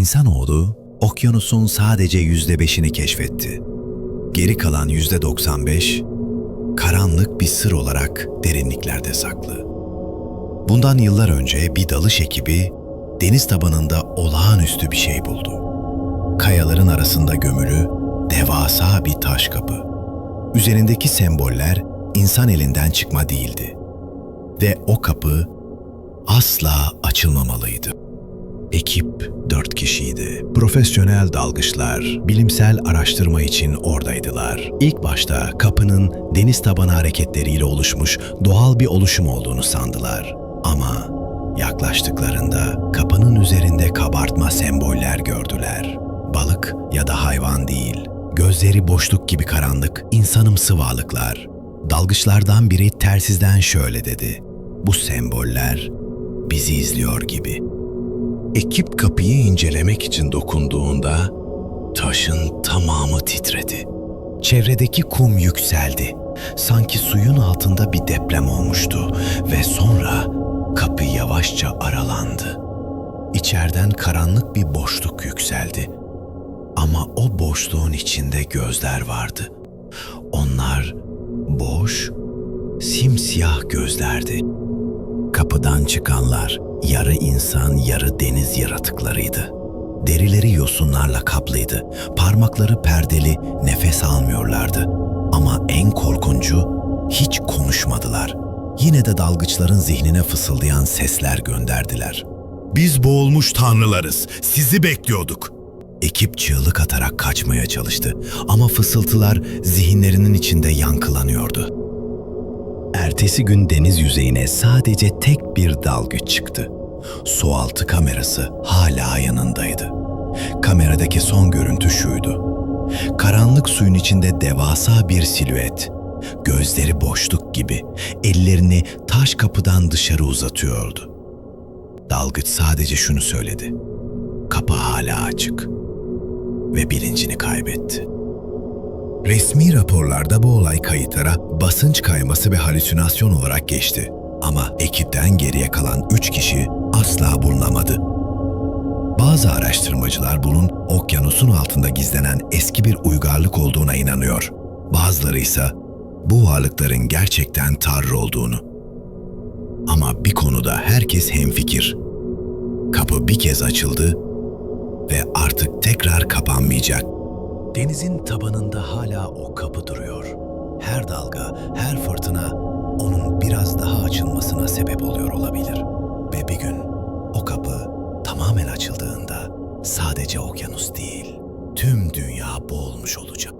İnsanoğlu okyanusun sadece yüzde beşini keşfetti. Geri kalan yüzde 95 karanlık bir sır olarak derinliklerde saklı. Bundan yıllar önce bir dalış ekibi deniz tabanında olağanüstü bir şey buldu. Kayaların arasında gömülü devasa bir taş kapı. Üzerindeki semboller insan elinden çıkma değildi. Ve o kapı asla açılmamalıydı. Ekip dört kişiydi. Profesyonel dalgıçlar, bilimsel araştırma için oradaydılar. İlk başta kapının deniz tabanı hareketleriyle oluşmuş doğal bir oluşum olduğunu sandılar. Ama yaklaştıklarında kapının üzerinde kabartma semboller gördüler. Balık ya da hayvan değil, gözleri boşluk gibi karanlık, insanımsı varlıklar. Dalgıçlardan biri tersizden şöyle dedi. Bu semboller bizi izliyor gibi. Ekip kapıyı incelemek için dokunduğunda taşın tamamı titredi. Çevredeki kum yükseldi. Sanki suyun altında bir deprem olmuştu ve sonra kapı yavaşça aralandı. İçeriden karanlık bir boşluk yükseldi. Ama o boşluğun içinde gözler vardı. Onlar boş, simsiyah gözlerdi. Kapıdan çıkanlar yarı insan yarı deniz yaratıklarıydı. Derileri yosunlarla kaplıydı. Parmakları perdeli, nefes almıyorlardı. Ama en korkuncu hiç konuşmadılar. Yine de dalgıçların zihnine fısıldayan sesler gönderdiler. Biz boğulmuş tanrılarız. Sizi bekliyorduk. Ekip çığlık atarak kaçmaya çalıştı ama fısıltılar zihinlerinin içinde yankılanıyordu. Ertesi gün deniz yüzeyine sadece tek bir dalgıç çıktı. Sualtı kamerası hala yanındaydı. Kameradaki son görüntü şuydu. Karanlık suyun içinde devasa bir silüet. Gözleri boşluk gibi ellerini taş kapıdan dışarı uzatıyordu. Dalgıç sadece şunu söyledi. Kapı hala açık ve bilincini kaybetti. Resmi raporlarda bu olay kayıtlara basınç kayması ve halüsinasyon olarak geçti. Ama ekipten geriye kalan üç kişi asla bulunamadı. Bazı araştırmacılar bunun okyanusun altında gizlenen eski bir uygarlık olduğuna inanıyor. Bazıları ise bu varlıkların gerçekten tanrı olduğunu. Ama bir konuda herkes hemfikir. Kapı bir kez açıldı ve artık tekrar kapanmayacak. Denizin tabanında hala o kapı duruyor. Her dalga, her fırtına onun biraz daha açılmasına sebep oluyor olabilir. Ve bir gün o kapı tamamen açıldığında sadece okyanus değil, tüm dünya boğulmuş olacak.